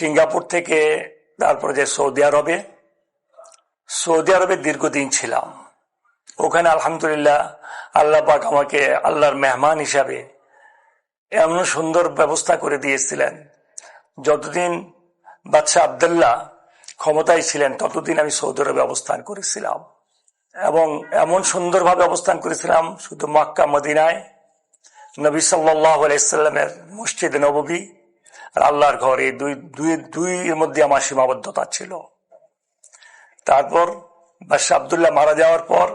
Singapore থেকে, তারপরে যে সৌদি আরবে। সৌদি আরবে দীর্ঘদিন ছিলাম। ওখানে আলহামদুলিল্লাহ আল্লাহ পাক আমাকে আল্লাহর মেহমান হিসাবে এমন সুন্দর ব্যবস্থা করে দিয়েছিলেন। যতদিন বাদশাহ আবদুল্লাহ ক্ষমতায় ছিলেন, ততদিন আমি সৌদি আরবে অবস্থান করেছিলাম। এবং এমন সুন্দরভাবে অবস্থান করেছিলাম, শুধু মক্কা, মদিনায়। নবী সাল্লামের মসজিদ নবী আর আল্লাহর ঘরে দুই দুই, দুইয়ের মধ্যে আমার সীমাবদ্ধতা ছিল। তারপর বাদশাহ আবদুল্লাহ মারা যাওয়ার পর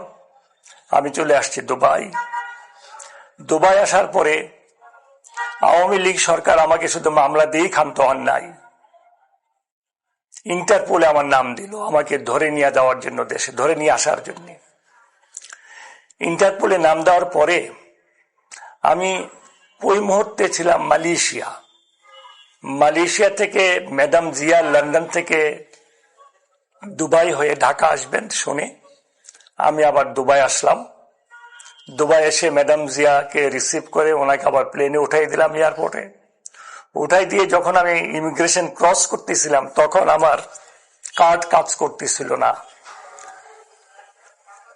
আমি চলে আসছি দুবাই। দুবাই আসার পরে আওয়ামী লীগ সরকার আমাকে শুধু মামলা দিয়েই ক্ষান্ত হন নাই। ইন্টারপোলে আমার নাম দিল, আমাকে ধরে নিয়ে যাওয়ার জন্য দেশে, ধরে নিয়ে আসার জন্য। ইন্টারপোলে নাম দেওয়ার পরে আমি ওই মুহূর্তে ছিলাম মালয়েশিয়া। মালয়েশিয়া থেকে ম্যাডাম জিয়া লন্ডন থেকে দুবাই হয়ে ঢাকা আসবেন শুনে আমি আবার দুবাই আসলাম। দুবাই এসে ম্যাডাম জিয়াকে রিসিভ করে ওনাকে আবার প্লেনে উঠাই দিলাম এয়ারপোর্টে। উঠাই দিয়ে যখন আমি ইমিগ্রেশন ক্রস করতেছিলাম, তখন আমার কার্ড কাজ করতেছিল না।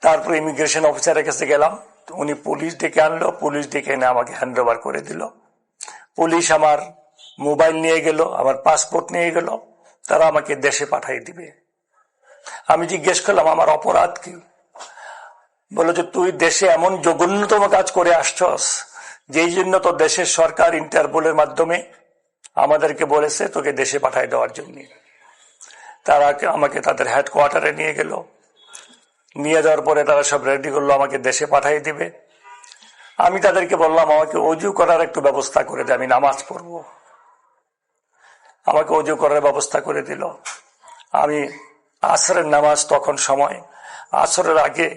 তারপর ইমিগ্রেশন অফিসারের কাছে গেলাম। উনি পুলিশ ডেকে আনলো, পুলিশ ডেকে এনে আমাকে হ্যান্ড ওভার করে দিল। পুলিশ আমার মোবাইল নিয়ে গেল আমার পাসপোর্ট নিয়ে গেল, তারা আমাকে দেশে পাঠাই দিবে। আমি জিজ্ঞেস করলাম, আমার অপরাধ কি? বলে যে, তুই দেশে এমন জঘন্যতম কাজ করে আসছস, যেই জন্য তো দেশের সরকার ইন্টারপোলের মাধ্যমে আমাদেরকে বলেছে তোকে দেশে পাঠাই দেওয়ার জন্য। তারা আমাকে তাদের হেডকোয়ার্টারে নিয়ে গেল। নিয়ে যাওয়ার পরে তারা সব রেডি করল, আমাকে দেশে পাঠাই দিবে। আমি তাদেরকে বললাম, আমাকে অজু করার একটু ব্যবস্থা করে দে, আমি নামাজ পড়ব। আমাকে অজু করার ব্যবস্থা করে দিল। আমি আসরের নামাজ তখন সময়, আসরের আগে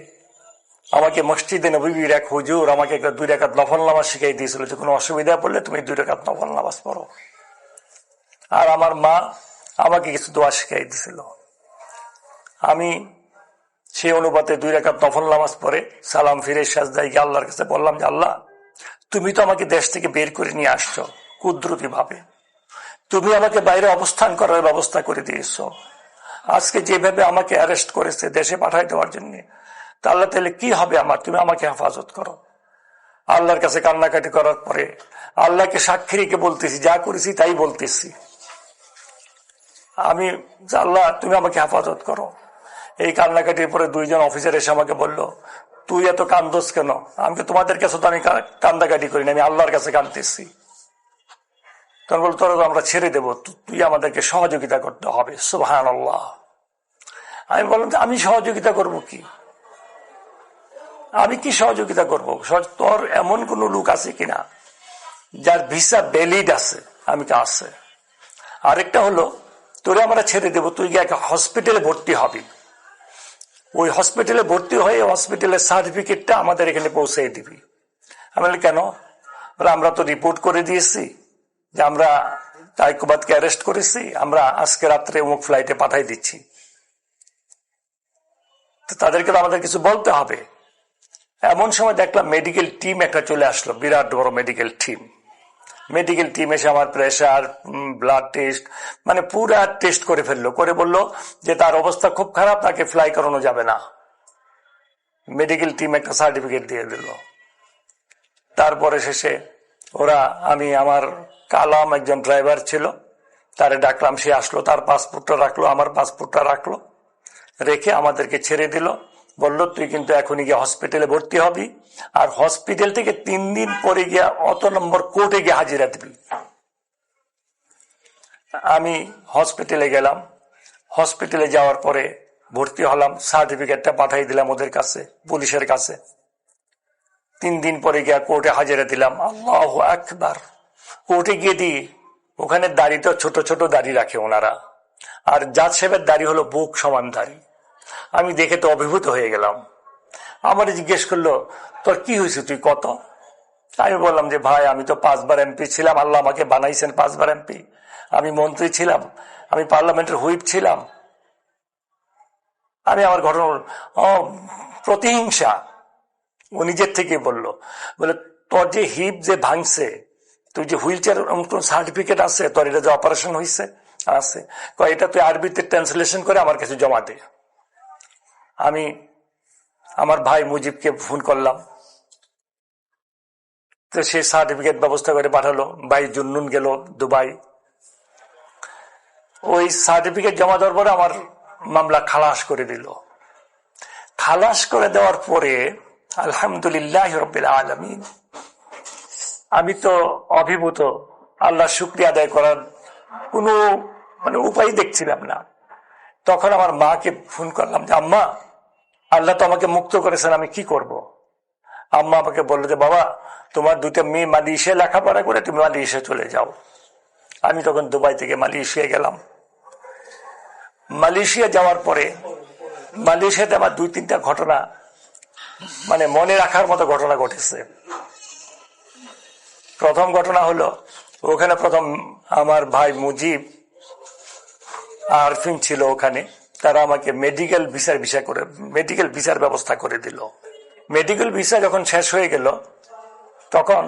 আমাকে মসজিদে নবীর এক হুজুর আমাকে একটা দুই রেখাত নফল নামাজ শিখাই দিয়েছিল যে কোনো অসুবিধা পড়লে তুমি দুই রেখাত নফল নামাজ পড়ো। আর আমার মা আমাকে কিছু দোয়া শিখাই দিছিল আমি সেই অনুপাতে দুই রেখাত নফল নামাজ পড়ে সালাম ফিরে সাজদাই গিয়ে আল্লাহর কাছে বললাম যে, আল্লাহ, তুমি তো আমাকে দেশ থেকে বের করে নিয়ে আসছো, কুদরতি ভাবে। তুমি আমাকে বাইরে অবস্থান করার ব্যবস্থা করে দিয়েছ। আজকে যেভাবে আমাকে অ্যারেস্ট করেছে দেশে পাঠাই দেওয়ার জন্য তা আল্লাহ তাহলে কি হবে আমার? তুমি আমাকে হেফাজত করো। আল্লাহর কাছে কান্নাকাটি করার পরে আল্লাহকে সাক্ষী বলতেছি, যা করেছি তাই বলতেছি। আমি আল্লাহ, তুমি আমাকে হেফাজত করো। এই কান্নাকাটির পরে দুইজন অফিসার এসে আমাকে বলল, তুই এত কান্দোস কেন? আমি তোমাদের কাছে তো আমি কান্দাকাটি করি না, আমি আল্লাহর কাছে কান্দতেছি তখন বল তোরা তো আমরা ছেড়ে দেবো তুই আমাদেরকে সহযোগিতা করতে হবে। সুহান আল্লাহ আমি বললাম যে আমি সহযোগিতা করব কি? আমি কি সহযোগিতা করব? তোর এমন কোন লোক আছে কিনা যার ভিসা ভ্যালিড আছে? আমি কা আছে। আরেকটা হলো, তোরে আমরা ছেড়ে দেবো, তুই গিয়ে একটা হসপিটালে ভর্তি হবি। ওই হসপিটালে ভর্তি হয়ে হসপিটালের সার্টিফিকেটটা আমাদের এখানে পৌঁছে দিবি। আমি কেন? আমরা তো রিপোর্ট করে দিয়েছি। যে আমরা তাইকুবাদকে অ্যারেস্ট করেছি, আমরা আজকে রাত্রে অমুক ফ্লাইটে পাঠাই দিচ্ছি। তো তাদেরকে তো আমাদের কিছু বলতে হবে। এমন সময় দেখলাম মেডিকেল টিম একটা চলে আসলো, বিরাট বড় মেডিকেল টিম মেডিকেল টিম এসে আমার প্রেশার ব্লাড টেস্ট মানে পুরা টেস্ট করে ফেলল। করে বলল যে তার অবস্থা খুব খারাপ, তাকে ফ্লাই করানো যাবে না। মেডিকেল টিম একটা সার্টিফিকেট দিয়ে দিল। তারপরে শেষে ওরা, আমি আমার কালাম একজন ড্রাইভার ছিল, তারে ডাকলাম, সে আসলো, তার পাসপোর্টটা রাখল, আমার পাসপোর্টটা রাখল, রেখে আমাদেরকে ছেড়ে দিল। বলল, তুই কিন্তু এখনই গিয়ে হসপিটালে ভর্তি হবি, আর হসপিটাল থেকে তিন দিন পরে গিয়া অত নম্বর কোর্টে গিয়ে হাজিরা দিবি। আমি হসপিটালে গেলাম। হসপিটালে যাওয়ার পরে ভর্তি হলাম সার্টিফিকেটটা পাঠাই দিলাম ওদের কাছে, পুলিশের কাছে। তিন দিন পরে গিয়া কোর্টে হাজিরা দিলাম। আল্লাহ একবার কোর্টে গিয়ে দিই ওখানে দাড়ি তো ছোট ছোট দাড়ি রাখে ওনারা। আর জাত সাহেবের দাড়ি হলো বুক সমান দাড়ি। আমি দেখে তো অভিভূত হয়ে গেলাম। আমার জিজ্ঞেস করল, তোর কি হয়েছে? তুই কত? আমি বললাম যে, ভাই, আমি তো পাঁচবার এমপি ছিলাম। আল্লাহ আমাকে বানাইছেন পাঁচবার এমপি। আমি মন্ত্রী ছিলাম। আমি পার্লামেন্টের হুইপ ছিলাম। আমি আমার ঘটনা প্রতিহিংসা। ও নিজের থেকে বলল, বলে, তোর যে হিপ যে ভাঙছে, তুই যে হুইল চেয়ার সার্টিফিকেট আছে, তোর এটা যে অপারেশন হয়েছে আছে, কয়, এটা তুই আরবিতে ট্রান্সলেশন করে আমার কাছে জমা দে। আমি আমার ভাই মুজিবকে ফোন করলাম। তো সে সার্টিফিকেট ব্যবস্থা করে পাঠালো, ভাই জুন্নুন গেল দুবাই। ওই সার্টিফিকেট জমা দেওয়ার পরে আমার মামলা খালাস করে দিল। খালাস করে দেওয়ার পরে আলহামদুলিল্লাহ রবিল আলমিন। আমি তো অভিভূত, আল্লাহ শুক্রিয়া আদায় করার কোনো মানে উপায় দেখছিলাম না। তখন আমার মাকে ফোন করলাম যে, আম্মা, আল্লাহ তো আমাকে মুক্ত করেছেন, আমি কি করব। আম্মা আমাকে বলল যে, বাবা, তোমার দুটো মেয়ে মালয়েশিয়া লেখাপড়া করে তুমি মালয়েশিয়া চলে যাও। আমি তখন দুবাই থেকে মালয়েশিয়া গেলাম। মালয়েশিয়া যাওয়ার পরে, মালয়েশিয়াতে আমার দুই তিনটা ঘটনা মানে মনে রাখার মতো ঘটনা ঘটেছে। প্রথম ঘটনা হলো, ওখানে প্রথম আমার ভাই মুজিব আরফিন ছিল ওখানে। তারা আমাকে মেডিকেল ভিসার ভিসা করে মেডিকেল ভিসার ব্যবস্থা করে দিল। মেডিকেল ভিসা যখন শেষ হয়ে গেল, তখন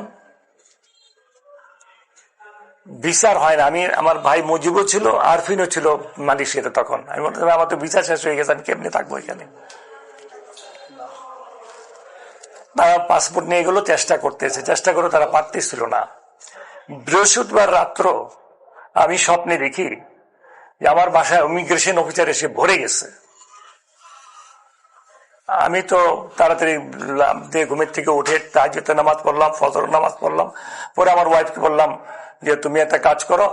ভিসার হয় না। আমি, আমার ভাই মুজিবও ছিল, আরফিনও ছিল মালয়েশিয়াতে তখন। আমি বলতাম আমার তো ভিসা শেষ হয়ে গেছে, আমি কেমনি থাকব এখানে? তারা পাসপোর্ট নিয়ে গেলো চেষ্টা করতেছে, চেষ্টা করে তারা পারতেছিল না। বৃহস্পতিবার রাত্র আমি স্বপ্নে দেখি যে আমার বাসায় ইমিগ্রেশন অফিসার এসে ভরে গেছে। আমি তো তাড়াতাড়ি ঘুমের থেকে উঠে তাহাজতে নামাজ পড়লাম, ফজর নামাজ পড়লাম, পরে আমার ওয়াইফকে বললাম যে, তুমি একটা কাজ করো,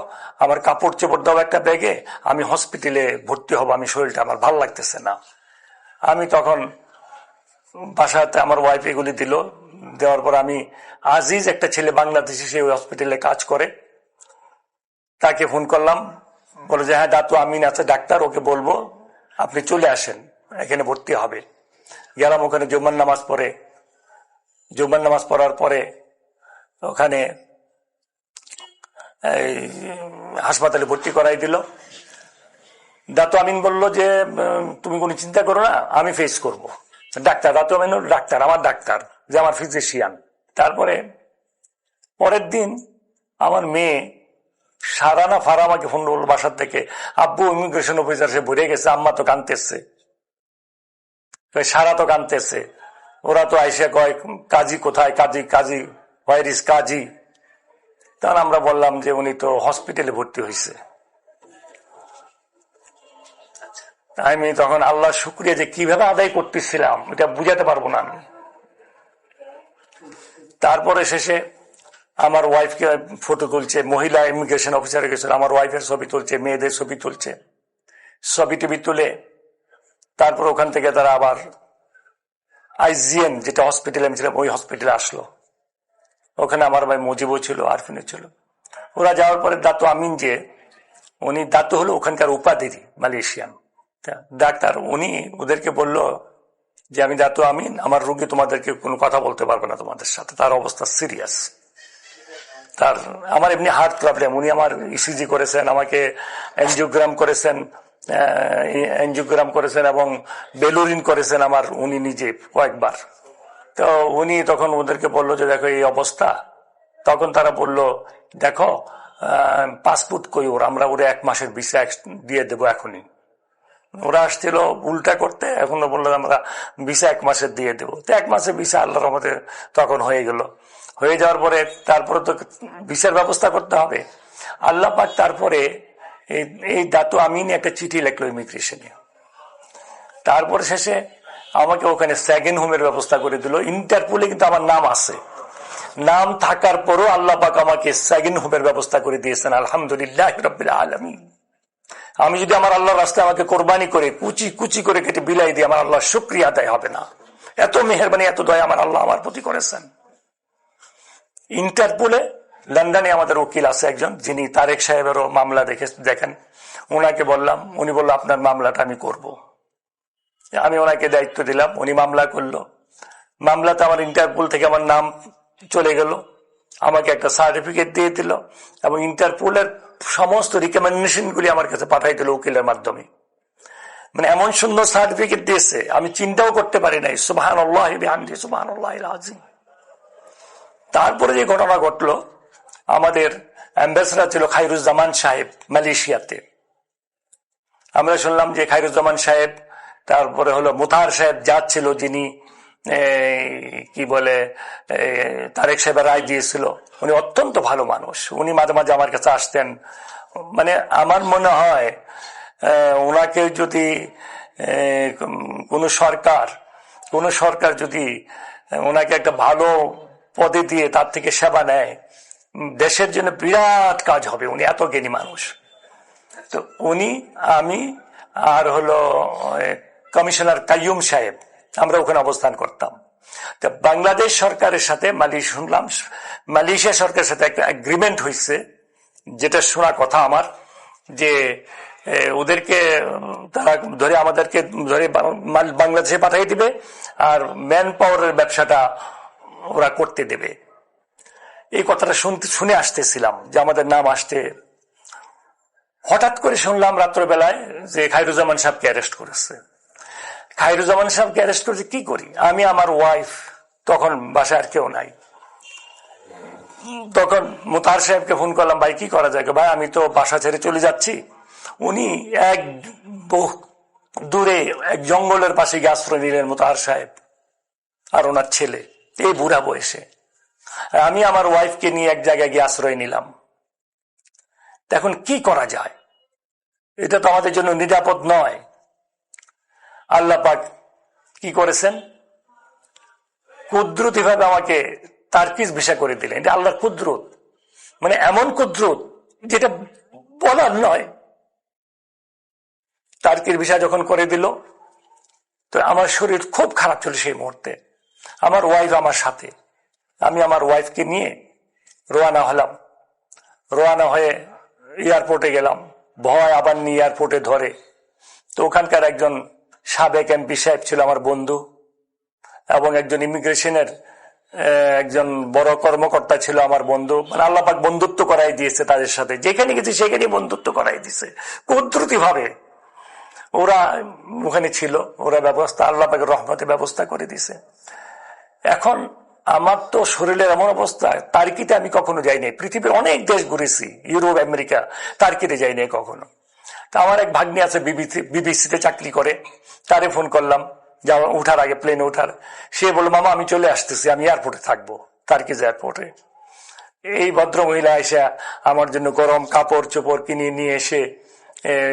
আমার কাপড় চোপড় দাও একটা ব্যাগে আমি হসপিটালে ভর্তি হব, আমি শরীরটা আমার ভালো লাগতেছে না। আমি তখন বাসাতে আমার ওয়াইফ এগুলি দিল। দেওয়ার পর আমি আজিজ একটা ছেলে বাংলাদেশে, সে ওই হসপিটালে কাজ করে। তাকে ফোন করলাম। বলে যে হ্যাঁ দাতু আমিন আছে, ডাক্তার, ওকে বলব, আপনি চলে আসেন, এখানে ভর্তি হবে। গেলাম ওখানে জুম্মার নামাজ পড়ে। জুম্মার নামাজ পড়ার পরে ওখানে হাসপাতালে ভর্তি করাই দিল। দাতু আমিন বলল যে তুমি কোনো চিন্তা করো না, আমি ফেস করব। ডাক্তার দাতু আমিন ডাক্তার, আমার ডাক্তার, যে আমার ফিজিশিয়ান তারপরে পরের দিন আমার মেয়ে সারানা ফারা আমাকে ফোন করল বাসার থেকে, আব্বু ইমিগ্রেশন অফিসার সে ভরে গেছে, আম্মা তো কানতেছে সারা তো কানতেছে ওরা তো আইসে কয়, কাজী কোথায়? কাজী কাজী ভাইরিস কাজী। তার আমরা বললাম যে উনি তো হসপিটালে ভর্তি হয়েছে আমি তখন আল্লাহ শুক্রিয়া যে কীভাবে আদায় করতেছিলাম, এটা বুঝাতে পারব না আমি। তারপরে শেষে আমার ওয়াইফকে ফটো তুলছে, মহিলা ইমিগ্রেশন অফিসার গেছিল, আমার ওয়াইফের ছবি তুলছে, মেয়েদের ছবি তুলছে। ছবি টিভি তুলে তারপর ওখান থেকে তারা আবার আইজিএম, যেটা হসপিটালে আমি ছিলাম, ওই হসপিটালে আসলো। ওখানে আমার ভাই মুজিবও ছিল, আরফিনও ছিল। ওরা যাওয়ার পরে দাতু আমিন যে, উনি দাতু হলো ওখানকার উপাধি মালয়েশিয়ান। ডাক্তার, উনি ওদেরকে বলল যে, আমি দাতু আমিন, আমার রুগী তোমাদেরকে কোনো কথা বলতে পারবে না তোমাদের সাথে। তার অবস্থা সিরিয়াস। তার, আমার এমনি হার্ট প্রবলেম, উনি আমার ইসিজি করেছেন, আমাকে এনজিওগ্রাম করেছেন এনজিওগ্রাম করেছেন এবং বেলুরিন করেছেন আমার উনি নিজে কয়েকবার। তো উনি তখন ওদেরকে বলল যে, দেখো, এই অবস্থা। তখন তারা বলল, দেখো পাসপোর্ট কই ওর? আমরা ওরে এক মাসের ভিসা দিয়ে দেবো এখনই। ওরা আসছিল উল্টা করতে, এখনও বলল আমরা ভিসা এক মাসের দিয়ে দেবো। তো এক মাসে ভিসা আল্লাহর আমাদের তখন হয়ে গেল। হয়ে যাওয়ার পরে তারপরে তো ভিসার ব্যবস্থা করতে হবে। আল্লাহ পাক তারপরে এই দাতু আমিন একটা চিঠি লেখলো ইমিগ্রেশনে তারপরে শেষে আমাকে ওখানে সেকেন্ড হোমের ব্যবস্থা করে দিল। ইন্টারপোলে কিন্তু আমার নাম আছে। নাম থাকার পরও আল্লাহ পাক আমাকে সেকেন্ড হোমের ব্যবস্থা করে দিয়েছেন। আলহামদুলিল্লাহ রবিল আলমী আমি যদি আমার আল্লাহর রাস্তায় আমাকে কোরবানি করে কুচি কুচি করে কেটে বিলাই দিয়ে আমার আল্লাহ শুক্রিয়া আদায় হবে না। এত মেহরবানি, এত দয়া আমার আল্লাহ আমার প্রতি করেছেন। ইন্টারপোলে লন্ডনে আমাদের উকিল আছে একজন, যিনি তারেক সাহেবেরও মামলা দেখে দেখেন। ওনাকে বললাম, উনি বলল, আপনার মামলাটা আমি করব। আমি ওনাকে দায়িত্ব দিলাম, উনি মামলা করল। মামলাতে আমার ইন্টারপোল থেকে আমার নাম চলে গেল। আমাকে একটা সার্টিফিকেট দিয়ে দিল এবং ইন্টারপোলের সমস্ত রিকমেন্ডেশন গুলি আমার কাছে পাঠাই দিল উকিলের মাধ্যমে। মানে এমন সুন্দর সার্টিফিকেট দিয়েছে, আমি চিন্তাও করতে পারি নাই। সুবাহান আল্লাহ তারপরে যে ঘটনা ঘটলো, আমাদের অ্যাম্বাসেডার ছিল খাইরুজ্জামান সাহেব মালয়েশিয়াতে। আমরা শুনলাম যে খাইরুজ্জামান সাহেব, তারপরে হলো মুতাহার সাহেব যাচ্ছিল যিনি কি বলে তারেক সাহেবের রায় দিয়েছিল। উনি অত্যন্ত ভালো মানুষ। উনি মাঝে মাঝে আমার কাছে আসতেন। মানে আমার মনে হয় ওনাকে যদি কোনো সরকার, কোন সরকার যদি ওনাকে একটা ভালো পদে দিয়ে তার থেকে সেবা নেয় দেশের জন্য বিরাট কাজ হবে। উনি এত জ্ঞানী মানুষ। তো উনি, আমি, আর হলো কমিশনার কাইয়ুম সাহেব। আমরা ওখানে অবস্থান করতাম। তো বাংলাদেশ সরকারের সাথে মালয়েশিয়া শুনলাম, মালয়েশিয়া সরকারের সাথে একটা এগ্রিমেন্ট হয়েছে যেটা শোনা কথা আমার, যে ওদেরকে, তারা ধরে আমাদেরকে ধরে বাংলাদেশে পাঠিয়ে দিবে, আর ম্যান পাওয়ারের ব্যবসাটা ওরা করতে দেবে। এই কথাটা শুনতে, শুনে আসতেছিলাম যে আমাদের নাম আসতে। হঠাৎ করে শুনলাম রাত্রবেলায় যে খাইরুজ্জামান সাহেবকে অ্যারেস্ট করেছে। খাইরুজ্জামান সাহেবকে অ্যারেস্ট করেছে, কি করি? আমি আমার ওয়াইফ তখন বাসায় আর কেউ নাই। তখন মুতার সাহেবকে ফোন করলাম, ভাই, কি করা যায়? ভাই, আমি তো বাসা ছেড়ে চলে যাচ্ছি। উনি এক দূরে, এক জঙ্গলের পাশে গিয়ে আশ্রয় নিলেন মুতাহার সাহেব আর ওনার ছেলে। এই বুড়া বয়সে। আমি আমার ওয়াইফকে নিয়ে এক জায়গায় গিয়ে আশ্রয় নিলাম। এখন কি করা যায়? এটা তো আমাদের জন্য নিরাপদ নয়। আল্লাহ পাক কি করেছেন? কুদরতি ভাবে আমাকে তার্কিস ভিসা করে দিলেন। এটা আল্লাহর কুদ্রুত। মানে এমন কুদ্রুত যেটা বলার নয়। তার্কির ভিসা যখন করে দিল, তো আমার শরীর খুব খারাপ ছিল সেই মুহূর্তে। আমার ওয়াইফ আমার সাথে। আমি আমার ওয়াইফকে নিয়ে রোয়ানা হলাম। রোয়ানা হয়ে এয়ারপোর্টে গেলাম। ভয় আবার নিয়ে এয়ারপোর্টে ধরে। তো ওখানকার একজন সাবেক এমপি সাহেব ছিল আমার বন্ধু এবং একজন ইমিগ্রেশনের একজন বড় কর্মকর্তা ছিল আমার বন্ধু। মানে আল্লাপাক বন্ধুত্ব করাই দিয়েছে তাদের সাথে। যেখানে গেছি সেখানে বন্ধুত্ব করাই দিয়েছে। কুদরতি ভাবে ওরা ওখানে ছিল, ওরা ব্যবস্থা আল্লাপাকের রহমতে ব্যবস্থা করে দিছে এখন আমার তো শরীরের এমন অবস্থা, তার্কিতে আমি কখনো যাইনি পৃথিবীর অনেক দেশ ঘুরেছি, ইউরোপ, আমেরিকা, তার্কিতে যাইনি কখনো। তা আমার এক ভাগ্নি আছে, বিবিসি, বিবিসিতে চাকরি করে। তারে ফোন করলাম যাওয়ার উঠার আগে প্লেনে উঠার। সে বলল, মামা, আমি চলে আসতেছি, আমি এয়ারপোর্টে থাকব তার তার্কিজ এয়ারপোর্টে এই ভদ্র মহিলা এসে আমার জন্য গরম কাপড় চোপড় কিনে নিয়ে এসে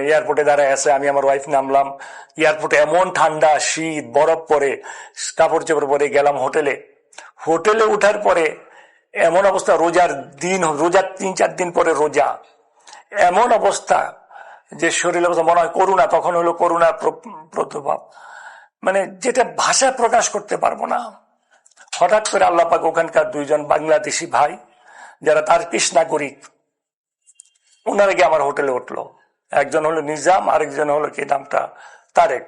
এয়ারপোর্টে দাঁড়ায় আছে, আমি আমার ওয়াইফ নামলাম। এয়ারপোর্টে এমন ঠান্ডা, শীত, বরফ পরে, কাপড় চোপড় পরে গেলাম হোটেলে। হোটেলে উঠার পরে এমন অবস্থা, রোজার দিন, রোজার তিন, চার দিন পরে রোজা। এমন অবস্থা যে শরীর অবস্থা মনে হয় করুণা, তখন হলো করুণা প্রভাব মানে যেটা ভাষা প্রকাশ করতে পারব না। হঠাৎ করে আল্লাপাক ওখানকার দুইজন বাংলাদেশি ভাই, যারা তার নাগরিক ওনারা গিয়ে আমার হোটেলে উঠল। একজন হলো নিজাম, আরেকজন হলো কি নামটা? তারেক।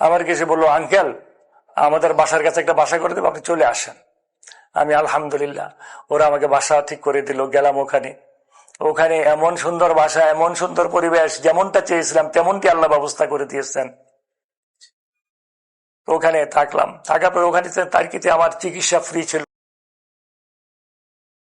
আমার কাছে বলল, আঙ্কেল, আমাদের বাসার কাছে একটা বাসা করে দেবো, আপনি চলে আসেন। আমি আলহামদুলিল্লাহ, ওরা আমাকে বাসা ঠিক করে দিল, গেলাম ওখানে। ওখানে এমন সুন্দর বাসা এমন সুন্দর পরিবেশ, যেমনটা চেয়েছিলাম, তেমনটি আল্লাহ ব্যবস্থা করে দিয়েছেন। ওখানে থাকলাম। থাকার পরে ওখানে তার আমার চিকিৎসা ফ্রি ছিল।